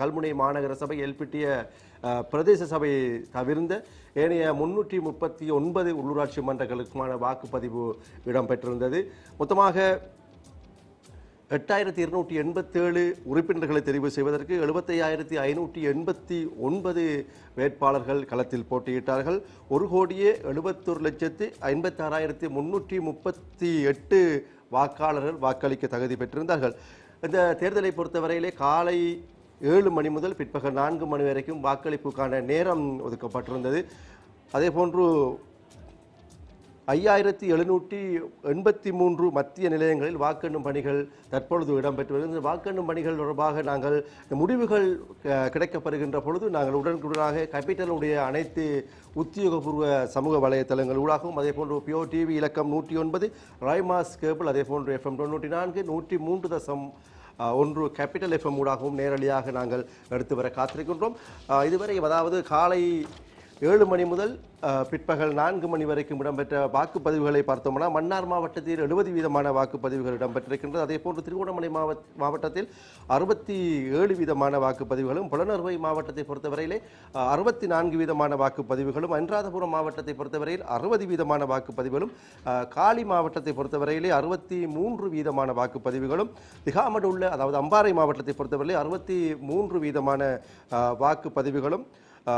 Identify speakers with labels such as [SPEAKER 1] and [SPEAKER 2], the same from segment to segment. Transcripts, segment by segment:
[SPEAKER 1] கல்முனை மாநகர சபை எல்பிட்டிய பிரதேச சபை தவிர்ந்த ஏனைய முன்னூற்றி முப்பத்தி ஒன்பது உள்ளூராட்சி மன்றங்களுக்குமான வாக்குப்பதிவு இடம்பெற்றிருந்தது. மொத்தமாக எட்டாயிரத்தி இருநூற்றி எண்பத்தேழு உறுப்பினர்களை தெரிவு செய்வதற்கு எழுபத்தையாயிரத்தி ஐநூற்றி எண்பத்தி ஒன்பது வேட்பாளர்கள் களத்தில் போட்டியிட்டார்கள். ஒரு கோடியே எழுபத்தொரு லட்சத்தி ஐம்பத்தாறாயிரத்தி முன்னூற்றி முப்பத்தி எட்டு வாக்காளர்கள் வாக்களிக்க தகுதி பெற்றிருந்தார்கள். இந்த தேர்தலை பொறுத்தவரையிலே காலை ஏழு மணி முதல் பிற்பகல் நான்கு மணி வரைக்கும் வாக்களிப்புக்கான நேரம் ஒதுக்கப்பட்டிருந்தது. அதே போன்று ஐயாயிரத்தி எழுநூற்றி எண்பத்தி மூன்று மத்திய நிலையங்களில் வாக்கெண்ணும் பணிகள் தற்பொழுது இடம்பெற்று வருகிறது. வாக்கெண்ணும் பணிகள் தொடர்பாக நாங்கள் முடிவுகள் கிடைக்கப்படுகின்ற பொழுது நாங்கள் உடனுக்குடனாக கேபிட்டலுடைய அனைத்து உத்தியோகபூர்வ சமூக வலைத்தளங்கள் ஊடாகவும் அதே போன்று பியோ டிவி இலக்கம் நூற்றி ஒன்பது ராய்மாஸ் கேபிள் அதே போன்று எஃப்எம் தொண்ணூற்றி நான்கு நூற்றி மூன்று தசம் ஒன்று கேபிட்டல் எஃப்எம் ஊடாகவும் நேரடியாக நாங்கள் எடுத்து வர காத்திருக்கின்றோம். இதுவரை அதாவது காலை ஏழு மணி முதல் பிற்பகல் நான்கு மணி வரைக்கும் இடம்பெற்ற வாக்குப்பதிவுகளை பார்த்தோம்னா மன்னார் மாவட்டத்தில் எழுபது வீதமான வாக்குப்பதிவுகள் இடம்பெற்றிருக்கின்றது. அதே போன்று திருகோணமலை மாவட்டத்தில் அறுபத்தி ஏழு வீதமான வாக்குப்பதிவுகளும் புலனறுவை மாவட்டத்தை பொறுத்தவரையிலே அறுபத்தி நான்கு வீதமான வாக்குப்பதிவுகளும் அன்றாதபுரம் மாவட்டத்தை பொறுத்தவரையில் அறுபது வீதமான வாக்குப்பதிவுகளும் காலி மாவட்டத்தை பொறுத்தவரையிலே அறுபத்தி மூன்று வீதமான வாக்குப்பதிவுகளும் திகாமடு உள்ள அதாவது அம்பாறை மாவட்டத்தை பொறுத்தவரையிலே அறுபத்தி மூன்று வீதமான வாக்குப்பதிவுகளும்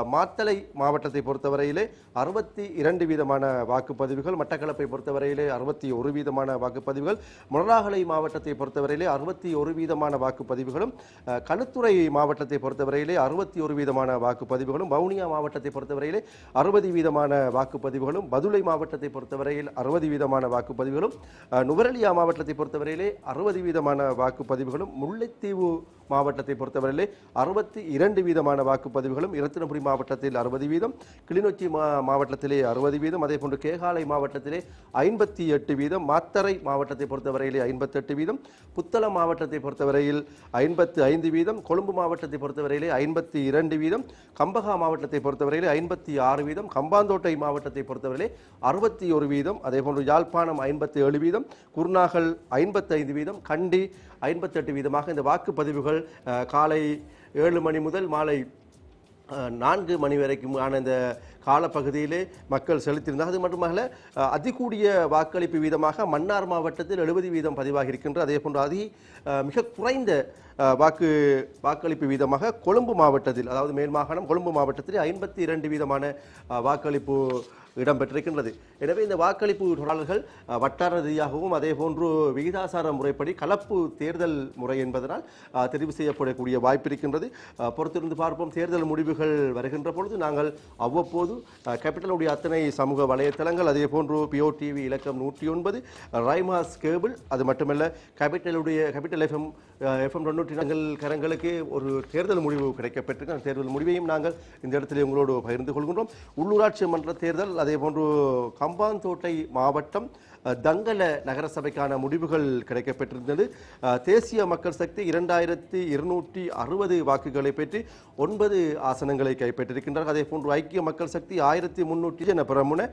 [SPEAKER 1] மாத்தளை மாவட்டத்தை பொறுத்தவரையிலே அறுபத்தி இரண்டு வீதமான வாக்குப்பதிவுகள் மட்டக்களப்பை பொறுத்தவரையிலே அறுபத்தி ஒரு வீதமான வாக்குப்பதிவுகள் முனராகலை மாவட்டத்தை பொறுத்தவரையிலே அறுபத்தி ஒரு வீதமான வாக்குப்பதிவுகளும் அஹ், களுத்துறை மாவட்டத்தை பொறுத்தவரையிலே அறுபத்தி ஒரு வீதமான வாக்குப்பதிவுகளும் வவுனியா மாவட்டத்தை பொறுத்தவரையிலே அறுபது வீதமான வாக்குப்பதிவுகளும் பதுளை மாவட்டத்தை பொறுத்தவரையில் அறுபது வீதமான வாக்குப்பதிவுகளும் நுவரலியா நுவரெலியா மாவட்டத்தை பொறுத்தவரையிலே அறுபது வீதமான வாக்குப்பதிவுகளும் முல்லைத்தீவு மாவட்டத்தை பொறுத்தவரையிலே அறுபத்தி இரண்டு வீதமான வாக்குப்பதிவுகளும் இரத்தினபுரி மாவட்டத்தில் அறுபது வீதம் கிளிநொச்சி மா மாவட்டத்திலே அறுபது வீதம் அதே போன்று கேகாலை மாவட்டத்திலே ஐம்பத்தி எட்டு வீதம் மாத்தரை மாவட்டத்தை பொறுத்தவரையிலே ஐம்பத்தெட்டு வீதம் புத்தளம் மாவட்டத்தை பொறுத்தவரையில் ஐம்பத்து ஐந்து வீதம் கொழும்பு மாவட்டத்தை பொறுத்தவரையிலே ஐம்பத்தி இரண்டு வீதம் கம்பகா மாவட்டத்தை பொறுத்தவரையிலே ஐம்பத்தி ஆறு வீதம் கம்பாந்தோட்டை மாவட்டத்தை பொறுத்தவரையிலே அறுபத்தி ஒரு வீதம் அதே போன்று யாழ்ப்பாணம் ஐம்பத்தி ஏழு வீதம் குருநாகல் ஐம்பத்தைந்து வீதம் கண்டி ஐம்பத்தெட்டு வீதமாக இந்த வாக்குப்பதிவுகள் காலை ஏழு மணி முதல் மாலை நான்கு மணி வரைக்கும் ஆன இந்த காலப்பகுதியிலே மக்கள் செலுத்தியிருந்தார். அது மட்டுமல்ல அதிகூடிய வாக்களிப்பு வீதமாக மன்னார் மாவட்டத்தில் எழுபது வீதம் பதிவாகி இருக்கின்றது அதே போன்று அதி மிக குறைந்த வாக்கு வாக்களிப்பு வீதமாக கொழும்பு மாவட்டத்தில் அதாவது மேல் மாகாணம் கொழும்பு மாவட்டத்தில் ஐம்பத்தி இரண்டு வீதமான வாக்களிப்பு இடம்பெற்றிருக்கின்றது. எனவே இந்த வாக்களிப்பு தொடர்கள் வட்டார ரீதியாகவும் அதே போன்று விகிதாசார முறைப்படி கலப்பு தேர்தல் முறை என்பதனால் தெரிவு செய்யப்படக்கூடிய வாய்ப்பு இருக்கின்றது. பொறுத்திருந்து பார்ப்போம். தேர்தல் முடிவுகள் வருகின்ற பொழுது நாங்கள் அவ்வப்போது கேபிட்டலுடைய அத்தனை சமூக வலைத்தளங்கள் அதே போன்று பிஓ டிவி இலக்கம் நூற்றி ஒன்பது ரைமாஸ் கேபிள் அது மட்டுமல்ல கேபிட்டலுடைய கேபிட்டல் எஃப்எம் எஃப்எம் தொண்ணூற்றி நாங்கள் கரங்களுக்கு ஒரு தேர்தல் முடிவு கிடைக்கப்பட்டிருக்கு அந்த தேர்தல் முடிவையும் நாங்கள் இந்த இடத்துல உங்களோடு பகிர்ந்து கொள்கின்றோம். உள்ளூராட்சி மன்ற தேர்தல் அதே போன்று கம்பாந்தோட்டை மாவட்டம் தங்கல நகரசபைக்கான முடிவுகள் கிடைக்கப்பட்டிருந்தது தேசிய மக்கள் சக்தி இரண்டாயிரத்தி இருநூற்றி அறுபது வாக்குகளை பெற்று ஒன்பது ஆசனங்களை கைப்பற்றிருக்கின்றார்கள் அதே போன்று ஐக்கிய மக்கள் சக்தி ஆயிரத்தி முன்னூற்றி என பிரமுன